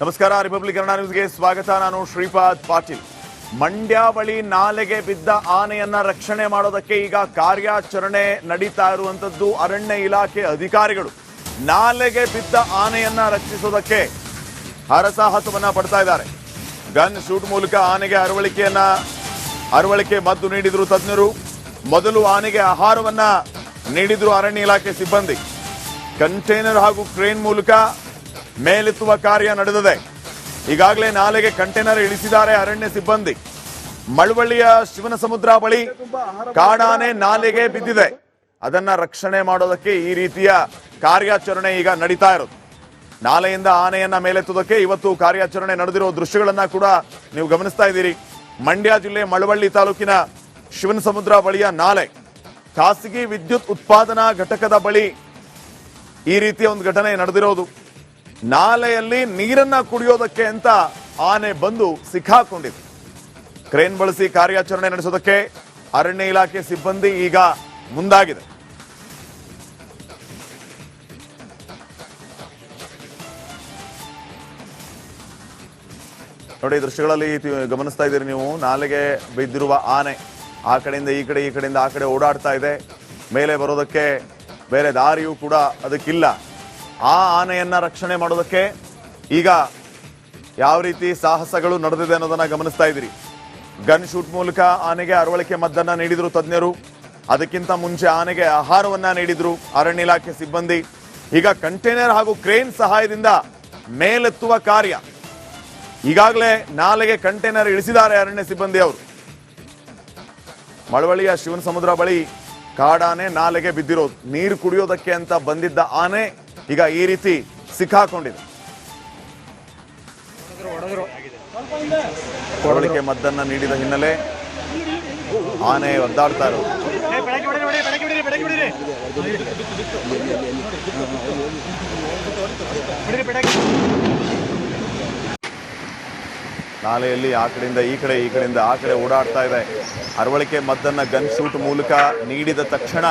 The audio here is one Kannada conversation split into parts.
ನಮಸ್ಕಾರ ರಿಪಬ್ಲಿಕ್ ಕನ್ನಡ ನ್ಯೂಸ್ಗೆ ಸ್ವಾಗತ. ನಾನು ಶ್ರೀಪಾದ್ ಪಾಟೀಲ್. ಮಂಡ್ಯ ಬಳಿ ನಾಲೆಗೆ ಬಿದ್ದ ಆನೆಯನ್ನ ರಕ್ಷಣೆ ಮಾಡೋದಕ್ಕೆ ಈಗ ಕಾರ್ಯಾಚರಣೆ ನಡೀತಾ ಇರುವಂತದ್ದು ಅರಣ್ಯ ಇಲಾಖೆ ಅಧಿಕಾರಿಗಳು. ನಾಲೆಗೆ ಬಿದ್ದ ಆನೆಯನ್ನ ರಕ್ಷಿಸೋದಕ್ಕೆ ಹರಸಾಹಸವನ್ನ ಪಡ್ತಾ ಇದ್ದಾರೆ. ಗನ್ ಶೂಟ್ ಮೂಲಕ ಆನೆಗೆ ಅರವಳಿಕೆಯನ್ನ, ಅರವಳಿಕೆ ಮದ್ದು ನೀಡಿದ್ರು ತಜ್ಞರು. ಮೊದಲು ಆನೆಗೆ ಆಹಾರವನ್ನ ನೀಡಿದ್ರು ಅರಣ್ಯ ಇಲಾಖೆ ಸಿಬ್ಬಂದಿ. ಕಂಟೈನರ್ ಹಾಗೂ ಕ್ರೇನ್ ಮೂಲಕ ಮೇಲೆತ್ತುವ ಕಾರ್ಯ ನಡೆದಿದೆ. ಈಗಾಗಲೇ ನಾಲೆಗೆ ಕಂಟೈನರ್ ಇಳಿಸಿದ್ದಾರೆ ಅರಣ್ಯ ಸಿಬ್ಬಂದಿ. ಮಳವಳ್ಳಿಯ ಶಿವನ ಸಮುದ್ರ ಬಳಿ ಕಾಡಾನೆ ನಾಲೆಗೆ ಬಿದ್ದಿದೆ. ಅದನ್ನ ರಕ್ಷಣೆ ಮಾಡೋದಕ್ಕೆ ಈ ರೀತಿಯ ಕಾರ್ಯಾಚರಣೆ ಈಗ ನಡೀತಾ ಇರೋದು. ನಾಲೆಯಿಂದ ಆನೆಯನ್ನ ಮೇಲೆತ್ತುವುದಕ್ಕೆ ಇವತ್ತು ಕಾರ್ಯಾಚರಣೆ ನಡೆದಿರೋ ದೃಶ್ಯಗಳನ್ನ ಕೂಡ ನೀವು ಗಮನಿಸ್ತಾ ಇದ್ದೀರಿ. ಮಂಡ್ಯ ಜಿಲ್ಲೆ ಮಳವಳ್ಳಿ ತಾಲೂಕಿನ ಶಿವನ ಸಮುದ್ರ ಬಳಿಯ ನಾಲೆ. ಖಾಸಗಿ ವಿದ್ಯುತ್ ಉತ್ಪಾದನಾ ಘಟಕದ ಬಳಿ ಈ ರೀತಿಯ ಒಂದು ಘಟನೆ ನಡೆದಿರೋದು. ನಾಲೆಯಲ್ಲಿ ನೀರನ್ನ ಕುಡಿಯೋದಕ್ಕೆ ಅಂತ ಆನೆ ಬಂದು ಸಿಕ್ಕಾಕೊಂಡಿದೆ. ಕ್ರೇನ್ ಬಳಸಿ ಕಾರ್ಯಾಚರಣೆ ನಡೆಸೋದಕ್ಕೆ ಅರಣ್ಯ ಇಲಾಖೆ ಸಿಬ್ಬಂದಿ ಈಗ ಮುಂದಾಗಿದೆ. ನೋಡಿ ದೃಶ್ಯಗಳಲ್ಲಿ ಗಮನಿಸ್ತಾ ಇದ್ದೀರಿ ನೀವು. ನಾಲೆಗೆ ಬಿದ್ದಿರುವ ಆನೆ ಆ ಕಡೆಯಿಂದ ಈ ಕಡೆ, ಈ ಕಡೆಯಿಂದ ಆ ಕಡೆ ಓಡಾಡ್ತಾ ಇದೆ. ಮೇಲೆ ಬರೋದಕ್ಕೆ ಬೇರೆ ದಾರಿಯೂ ಕೂಡ ಅದಕ್ಕಿಲ್ಲ. ಆ ಆನೆಯನ್ನ ರಕ್ಷಣೆ ಮಾಡೋದಕ್ಕೆ ಈಗ ಯಾವ ರೀತಿ ಸಾಹಸಗಳು ನಡೆದಿದೆ ಅನ್ನೋದನ್ನ ಗಮನಿಸ್ತಾ ಇದ್ದೀರಿ. ಗನ್ ಶೂಟ್ ಮೂಲಕ ಆನೆಗೆ ಅರವಳಿಕೆ ಮದ್ದನ್ನ ನೀಡಿದ್ರು ತಜ್ಞರು. ಅದಕ್ಕಿಂತ ಮುಂಚೆ ಆನೆಗೆ ಆಹಾರವನ್ನ ನೀಡಿದ್ರು ಅರಣ್ಯ ಇಲಾಖೆ ಸಿಬ್ಬಂದಿ. ಈಗ ಕಂಟೈನರ್ ಹಾಗೂ ಕ್ರೇನ್ ಸಹಾಯದಿಂದ ಮೇಲೆತ್ತುವ ಕಾರ್ಯ. ಈಗಾಗಲೇ ನಾಲೆಗೆ ಕಂಟೈನರ್ ಇಳಿಸಿದ್ದಾರೆ ಅರಣ್ಯ ಸಿಬ್ಬಂದಿ ಅವರು. ಮಳವಳ್ಳಿಯ ಶಿವನ ಸಮುದ್ರ ಬಳಿ ಕಾಡಾನೆ ನಾಲೆಗೆ ಬಿದ್ದಿರೋದು. ನೀರು ಕುಡಿಯೋದಕ್ಕೆ ಅಂತ ಬಂದಿದ್ದ ಆನೆ ಈಗ ಈ ರೀತಿ ಸಿಕ್ಕಾಕೊಂಡಿದೆ. ಕೊಡಲಿಕ್ಕೆ ಮದ್ದನ್ನ ನೀಡಿದ ಹಿನ್ನೆಲೆ ಆನೆ ಒದ್ದಾಡ್ತಾ ಇರೋದು. ನಾಲೆಯಲ್ಲಿ ಆ ಕಡೆಯಿಂದ ಈ ಕಡೆ, ಈ ಕಡೆಯಿಂದ ಆ ಕಡೆ ಓಡಾಡ್ತಾ ಇದೆ. ಅರವಳಿಕೆ ಮದ್ದನ್ನು ಗನ್ ಶೂಟ್ ಮೂಲಕ ನೀಡಿದ ತಕ್ಷಣ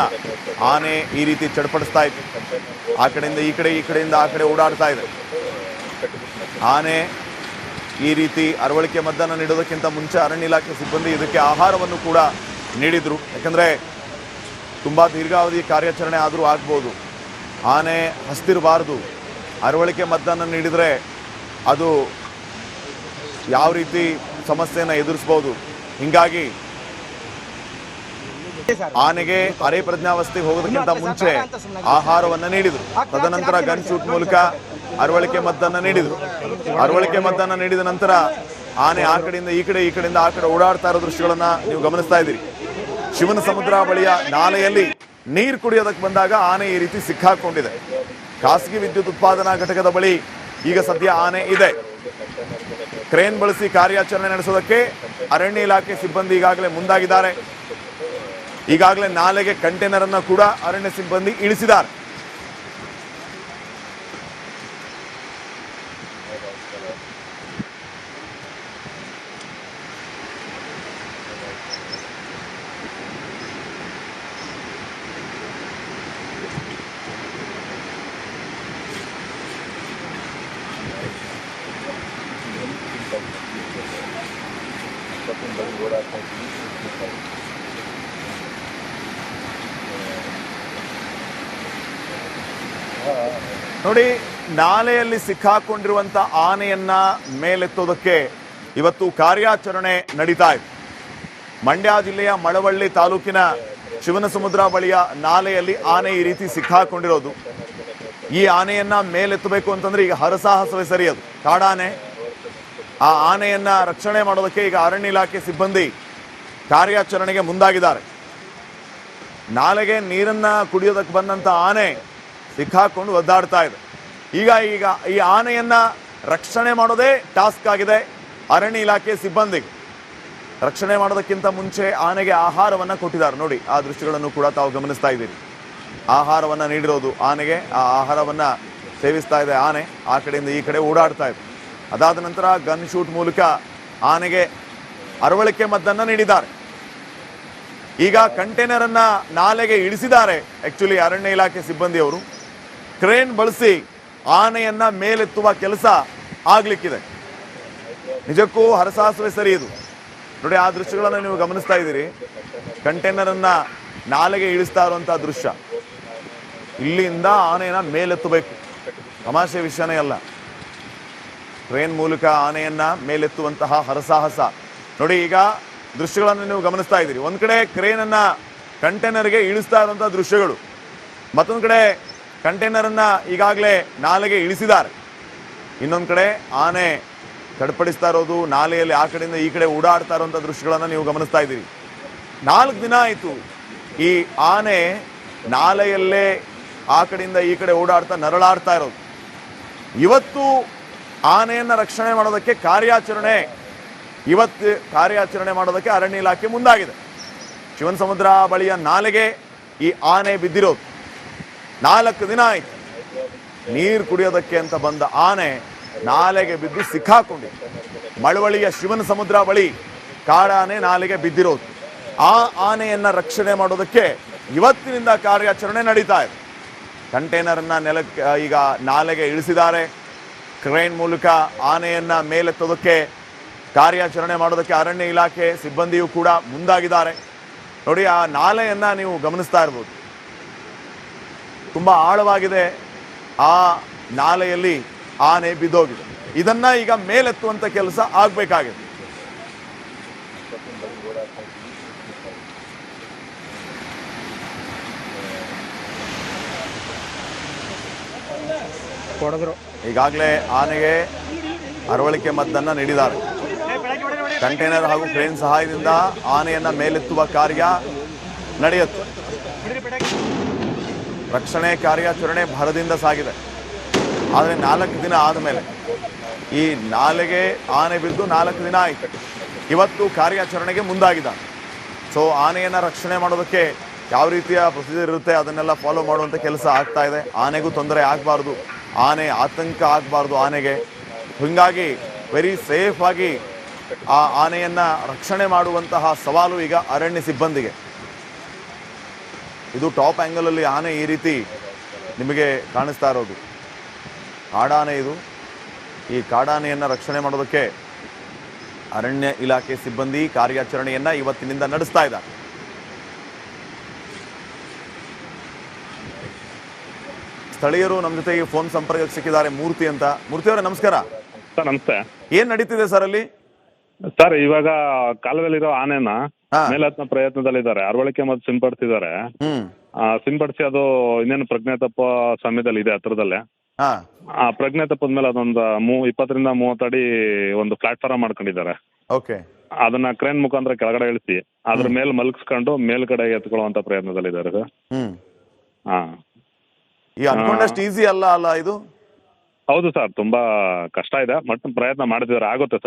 ಆನೆ ಈ ರೀತಿ ಚಡ್ಪಡಿಸ್ತಾ ಇತ್ತು. ಆ ಕಡೆಯಿಂದ ಈ ಕಡೆ, ಈ ಕಡೆಯಿಂದ ಆ ಕಡೆ ಓಡಾಡ್ತಾ ಇದೆ. ಆನೆ ಈ ರೀತಿ ಅರವಳಿಕೆ ಮದ್ದನ್ನು ನೀಡೋದಕ್ಕಿಂತ ಮುಂಚೆ ಅರಣ್ಯ ಇಲಾಖೆ ಸಿಬ್ಬಂದಿ ಇದಕ್ಕೆ ಆಹಾರವನ್ನು ಕೂಡ ನೀಡಿದರು. ಯಾಕಂದರೆ ತುಂಬ ದೀರ್ಘಾವಧಿ ಕಾರ್ಯಾಚರಣೆ ಆದರೂ ಆಗ್ಬೋದು. ಆನೆ ಹಸ್ತಿರಬಾರ್ದು. ಅರವಳಿಕೆ ಮದ್ದನ್ನು ನೀಡಿದರೆ ಅದು ಯಾವ ರೀತಿ ಸಮಸ್ಯೆಯನ್ನ ಎದುರಿಸಬಹುದು ಹಿಂಗಾಗಿ ಆನೆಗೆ ಅರೆ ಪ್ರಜ್ಞಾವಸ್ಥೆಗೆ ಹೋಗೋದಕ್ಕಿಂತ ಮುಂಚೆ ಆಹಾರವನ್ನ ನೀಡಿದ್ರು. ತದನಂತರ ಗನ್ ಶೂಟ್ ಮೂಲಕ ಅರವಳಿಕೆ ಮದ್ದನ್ನ ನೀಡಿದ್ರು. ಅರವಳಿಕೆ ಮದ್ದನ್ನ ನೀಡಿದ ನಂತರ ಆನೆ ಆ ಕಡೆಯಿಂದ ಈ ಕಡೆ, ಈ ಕಡೆಯಿಂದ ಆ ಕಡೆ ಓಡಾಡ್ತಾ ಇರೋ ದೃಶ್ಯಗಳನ್ನ ನೀವು ಗಮನಿಸ್ತಾ ಇದ್ದೀರಿ. ಶಿವನ ಸಮುದ್ರ ಬಳಿಯ ನಾಲೆಯಲ್ಲಿ ನೀರು ಕುಡಿಯೋದಕ್ಕೆ ಬಂದಾಗ ಆನೆ ಈ ರೀತಿ ಸಿಕ್ಕಾಕೊಂಡಿದೆ. ಖಾಸಗಿ ವಿದ್ಯುತ್ ಉತ್ಪಾದನಾ ಘಟಕದ ಬಳಿ ಈಗ ಸದ್ಯ ಆನೆ ಇದೆ. ಕ್ರೇನ್ ಬಳಸಿ ಕಾರ್ಯಾಚರಣೆ ನಡೆಸೋದಕ್ಕೆ ಅರಣ್ಯ ಇಲಾಖೆ ಸಿಬ್ಬಂದಿ ಈಗಾಗಲೇ ಮುಂದಾಗಿದ್ದಾರೆ. ಈಗಾಗಲೇ ನಾಲೆಗೆ ಕಂಟೈನರ್ ಅನ್ನ ಕೂಡ ಅರಣ್ಯ ಸಿಬ್ಬಂದಿ ಇಳಿಸಿದ್ದಾರೆ. ನೋಡಿ, ನಾಲೆಯಲ್ಲಿ ಸಿಕ್ಕಾಕೊಂಡಿರುವಂತ ಆನೆಯನ್ನ ಮೇಲೆತ್ತೋದಕ್ಕೆ ಇವತ್ತು ಕಾರ್ಯಾಚರಣೆ ನಡೀತಾ ಇದೆ. ಮಂಡ್ಯ ಜಿಲ್ಲೆಯ ಮಳವಳ್ಳಿ ತಾಲೂಕಿನ ಶಿವನ ಸಮುದ್ರ ಬಳಿಯ ನಾಲೆಯಲ್ಲಿ ಆನೆ ಈ ರೀತಿ ಸಿಕ್ಕಾಕೊಂಡಿರೋದು. ಈ ಆನೆಯನ್ನ ಮೇಲೆತ್ತಬೇಕು ಅಂತಂದ್ರೆ ಈಗ ಹರಸಾಹಸವೇ ಸರಿಯದು ಕಾಡಾನೆ. ಆ ಆನೆಯನ್ನ ರಕ್ಷಣೆ ಮಾಡೋದಕ್ಕೆ ಈಗ ಅರಣ್ಯ ಇಲಾಖೆ ಸಿಬ್ಬಂದಿ ಕಾರ್ಯಾಚರಣೆಗೆ ಮುಂದಾಗಿದ್ದಾರೆ. ನಾಲೆಗೆ ನೀರನ್ನ ಕುಡಿಯೋದಕ್ಕೆ ಬಂದಂತ ಆನೆ ಸಿಕ್ಕಾಕೊಂಡು ಒದ್ದಾಡ್ತಾ ಇದೆ. ಈಗ ಈಗ ಈ ಆನೆಯನ್ನು ರಕ್ಷಣೆ ಮಾಡೋದೇ ಟಾಸ್ಕ್ ಆಗಿದೆ ಅರಣ್ಯ ಇಲಾಖೆ ಸಿಬ್ಬಂದಿಗೆ. ರಕ್ಷಣೆ ಮಾಡೋದಕ್ಕಿಂತ ಮುಂಚೆ ಆನೆಗೆ ಆಹಾರವನ್ನ ಕೊಟ್ಟಿದ್ದಾರೆ. ನೋಡಿ, ಆ ದೃಶ್ಯಗಳನ್ನು ಕೂಡ ತಾವು ಗಮನಿಸ್ತಾ ಇದ್ದೀರಿ. ಆಹಾರವನ್ನ ನೀಡಿರೋದು ಆನೆಗೆ, ಆ ಆಹಾರವನ್ನ ಸೇವಿಸ್ತಾ ಇದೆ ಆನೆ, ಆ ಕಡೆಯಿಂದ ಈ ಕಡೆ ಓಡಾಡ್ತಾ ಇದೆ. ಅದಾದ ನಂತರ ಗನ್ ಶೂಟ್ ಮೂಲಕ ಆನೆಗೆ ಅರವಳಿಕೆ ಮದ್ದನ್ನು ನೀಡಿದ್ದಾರೆ. ಈಗ ಕಂಟೈನರ್ ಅನ್ನ ನಾಲೆಗೆ ಇಳಿಸಿದ್ದಾರೆ ಆಕ್ಚುಲಿ ಅರಣ್ಯ ಇಲಾಖೆ ಸಿಬ್ಬಂದಿಯವರು. ಕ್ರೇನ್ ಬಳಸಿ ಆನೆಯನ್ನ ಮೇಲೆತ್ತುವ ಕೆಲಸ ಆಗ್ಲಿಕ್ಕಿದೆ. ನಿಜಕ್ಕೂ ಹರಸಾಹಸವೇ ಸರಿ ಇದು. ನೋಡಿ, ಆ ದೃಶ್ಯಗಳನ್ನು ನೀವು ಗಮನಿಸ್ತಾ ಇದ್ದೀರಿ. ಕಂಟೈನರ್ ಅನ್ನ ನಾಲೆಗೆ ಇಳಿಸ್ತಾ ಇರುವಂತ ದೃಶ್ಯ. ಇಲ್ಲಿಂದ ಆನೆಯನ್ನ ಮೇಲೆತ್ತಬೇಕು. ತಮಾಷೆ ವಿಷಯನೇ ಅಲ್ಲ. ಟ್ರೈನ್ ಮೂಲಕ ಆನೆಯನ್ನ ಮೇಲೆತ್ತುವಂತಹ ಹರಸಾಹಸ. ನೋಡಿ, ಈಗ ದೃಶ್ಯಗಳನ್ನು ನೀವು ಗಮನಿಸ್ತಾ ಇದ್ದೀರಿ. ಒಂದ್ ಕಡೆ ಕ್ರೇನ್ ಅನ್ನ ಕಂಟೈನರ್ಗೆ ಇಳಿಸ್ತಾ ಇರುವಂತಹ ದೃಶ್ಯಗಳು. ಮತ್ತೊಂದು ಕಡೆ ಕಂಟೈನರ್ ಅನ್ನ ಈಗಾಗಲೇ ನಾಲೆಗೆ ಇಳಿಸಿದ್ದಾರೆ. ಇನ್ನೊಂದು ಕಡೆ ಆನೆ ತಡ್ಪಡಿಸ್ತಾ ಇರೋದು, ನಾಲೆಯಲ್ಲಿ ಆ ಕಡೆಯಿಂದ ಈ ಕಡೆ ಓಡಾಡ್ತಾ ಇರುವಂಥ ದೃಶ್ಯಗಳನ್ನು ನೀವು ಗಮನಿಸ್ತಾ ಇದ್ದೀರಿ. ನಾಲ್ಕು ದಿನ ಆಯಿತು. ಈ ಆನೆ ನಾಲೆಯಲ್ಲೇ ಆ ಕಡೆಯಿಂದ ಈ ಕಡೆ ಓಡಾಡ್ತಾ ನರಳಾಡ್ತಾ ಇರೋದು. ಇವತ್ತು ಆನೆಯನ್ನ ರಕ್ಷಣೆ ಮಾಡೋದಕ್ಕೆ ಕಾರ್ಯಾಚರಣೆ, ಇವತ್ತು ಕಾರ್ಯಾಚರಣೆ ಮಾಡೋದಕ್ಕೆ ಅರಣ್ಯ ಇಲಾಖೆ ಮುಂದಾಗಿದೆ. ಶಿವನ್ ಸಮುದ್ರ ಬಳಿಯ ನಾಲೆಗೆ ಈ ಆನೆ ಬಿದ್ದಿರೋದು. ನಾಲ್ಕು ದಿನ ಆಯ್ತು. ನೀರು ಕುಡಿಯೋದಕ್ಕೆ ಅಂತ ಬಂದ ಆನೆ ನಾಲೆಗೆ ಬಿದ್ದು ಸಿಕ್ಕಾಕೊಂಡಿದೆ ಮಳವಳ್ಳಿಯ ಶಿವನ ಸಮುದ್ರ ಬಳಿ ಕಾಡಾನೆ ನಾಲೆಗೆ ಬಿದ್ದಿರೋದು. ಆ ಆನೆಯನ್ನ ರಕ್ಷಣೆ ಮಾಡೋದಕ್ಕೆ ಇವತ್ತಿನಿಂದ ಕಾರ್ಯಾಚರಣೆ ನಡೀತಾ ಇದೆ. ಕಂಟೈನರ್ ಅನ್ನ ನೆಲಕ್ಕೆ ಈಗ ನಾಲೆಗೆ ಇಳಿಸಿದ್ದಾರೆ. ಕ್ರೇನ್ ಮೂಲಕ ಆನೆಯನ್ನ ಮೇಲೆತ್ತೋದಕ್ಕೆ ಕಾರ್ಯಾಚರಣೆ ಮಾಡೋದಕ್ಕೆ ಅರಣ್ಯ ಇಲಾಖೆ, ಸಿಬ್ಬಂದಿಯೂ ಕೂಡ ಮುಂದಾಗಿದ್ದಾರೆ. ನೋಡಿ, ಆ ನಾಲೆಯನ್ನ ನೀವು ಗಮನಿಸ್ತಾ ಇರ್ಬೋದು. ತುಂಬಾ ಆಳವಾಗಿದೆ. ಆ ನಾಲೆಯಲ್ಲಿ ಆನೆ ಬಿದ್ದೋಗಿದೆ. ಇದನ್ನ ಈಗ ಮೇಲೆತ್ತುವಂತ ಕೆಲಸ ಆಗ್ಬೇಕಾಗಿದೆ. ಈಗಾಗಲೇ ಆನೆಗೆ ಅರವಳಿಕೆ ಮದ್ದನ್ನ ನೀಡಿದ್ದಾರೆ. ಕಂಟೈನರ್ ಹಾಗೂ ಕ್ರೇನ್ ಸಹಾಯದಿಂದ ಆನೆಯನ್ನ ಮೇಲೆತ್ತುವ ಕಾರ್ಯ ನಡೆಯುತ್ತೆ. ರಕ್ಷಣೆ ಕಾರ್ಯಾಚರಣೆ ಭರದಿಂದ ಸಾಗಿದೆ. ಆದರೆ ನಾಲ್ಕು ದಿನ ಆದಮೇಲೆ, ಈ ನಾಲೆಗೆ ಆನೆ ಬಿದ್ದು ನಾಲ್ಕು ದಿನ ಆಯಿತು. ಇವತ್ತು ಕಾರ್ಯಾಚರಣೆಗೆ ಮುಂದಾಗಿದ್ದಾನೆ. ಸೊ ಆನೆಯನ್ನು ರಕ್ಷಣೆ ಮಾಡೋದಕ್ಕೆ ಯಾವ ರೀತಿಯ ಪ್ರೊಸೀಜರ್ ಇರುತ್ತೆ, ಅದನ್ನೆಲ್ಲ ಫಾಲೋ ಮಾಡುವಂಥ ಕೆಲಸ ಆಗ್ತಾ ಇದೆ. ಆನೆಗೂ ತೊಂದರೆ ಆಗಬಾರ್ದು. ಆನೆ ಆತಂಕ ಆಗಬಾರ್ದು ಆನೆಗೆ. ಹೀಗಾಗಿ ವೆರಿ ಸೇಫ್ ಆಗಿ ಆ ಆನೆಯನ್ನು ರಕ್ಷಣೆ ಮಾಡುವಂತಹ ಸವಾಲು ಈಗ ಅರಣ್ಯ ಸಿಬ್ಬಂದಿಗೆ. ಇದು ಟಾಪ್ ಆ್ಯಂಗಲಲ್ಲಿ ಆನೆ ಈ ರೀತಿ ನಿಮಗೆ ಕಾಣಿಸ್ತಾ ಇರೋದು. ಕಾಡಾನೆ ಇದು. ಈ ಕಾಡಾನೆಯನ್ನು ರಕ್ಷಣೆ ಮಾಡೋದಕ್ಕೆ ಅರಣ್ಯ ಇಲಾಖೆ ಸಿಬ್ಬಂದಿ ಕಾರ್ಯಾಚರಣೆಯನ್ನ ಇವತ್ತಿನಿಂದ ನಡೆಸ್ತಾ ಇದ್ದಾರೆ. ಸ್ಥಳೀಯರು ನಮ್ಮ ಜೊತೆಗೆ ಫೋನ್ ಸಂಪರ್ಕಕ್ಕೆ ಸಿಕ್ಕಿದ್ದಾರೆ ಮೂರ್ತಿ ಅಂತ. ಮೂರ್ತಿ ಅವರೇ ನಮಸ್ಕಾರ. ಸರ್ ನಮಸ್ತೆ. ಏನ್ ನಡೀತಿದೆ ಸರ್ ಅಲ್ಲಿ? ಸರ್ ಇವಾಗ ಕಾಲುವೆಲಿರೋ ಆನೆನ ಹಾ. ಮೇಲೆತ್ತನ ಪ್ರಯತ್ನದಲ್ಲಿದ್ದಾರೆ. ಅರವಳಿಕೆ ಮತ್ತು ಸಿಂಪಡಿಸಿದ್ದಾರೆ. ಸಿಂಪಡಿಸಿ ಅದು ಇನ್ನೇನು ಪ್ರಜ್ಞಾ ತಪ್ಪ ಸಮಯದಲ್ಲಿ ಇದೆ ಹತ್ರದಲ್ಲೇ. ಆ ಪ್ರಜ್ಞಾ ತಪ್ಪದ ಮೇಲೆ ಅದೊಂದು ಮೂ ಇಪ್ಪತ್ತರಿಂದ ಮೂವತ್ತು ಅಡಿ ಒಂದು ಪ್ಲಾಟ್ಫಾರ್ಮ್ ಮಾಡ್ಕೊಂಡಿದ್ದಾರೆ. ಓಕೆ. ಅದನ್ನ ಕ್ರೇನ್ ಮುಖಾಂತರ ಕೆಳಗಡೆ ಇಳಿಸಿ ಅದ್ರ ಮೇಲೆ ಮಲಗಿಸ್ಕೊಂಡು ಮೇಲ್ಗಡೆ ಎತ್ಕೊಳ್ಳುವಂತ ಪ್ರಯತ್ನದಲ್ಲಿದ್ದಾರೆ ಸರ್. ಹ್ಮ್. ಹಾ. ಈ ಅನ್ಕೊಂಡಷ್ಟು ಈಸಿ ಅಲ್ಲ ಅಲ್ಲ ಇದು? ಹೌದು ಸರ್ ತುಂಬಾ ಕಷ್ಟ ಇದೆ ಮತ್ತೆ ಪ್ರಯತ್ನ ಮಾಡ್ತಿದ್ದಾರೆ. ಆಗುತ್ತೆ ಸರ್.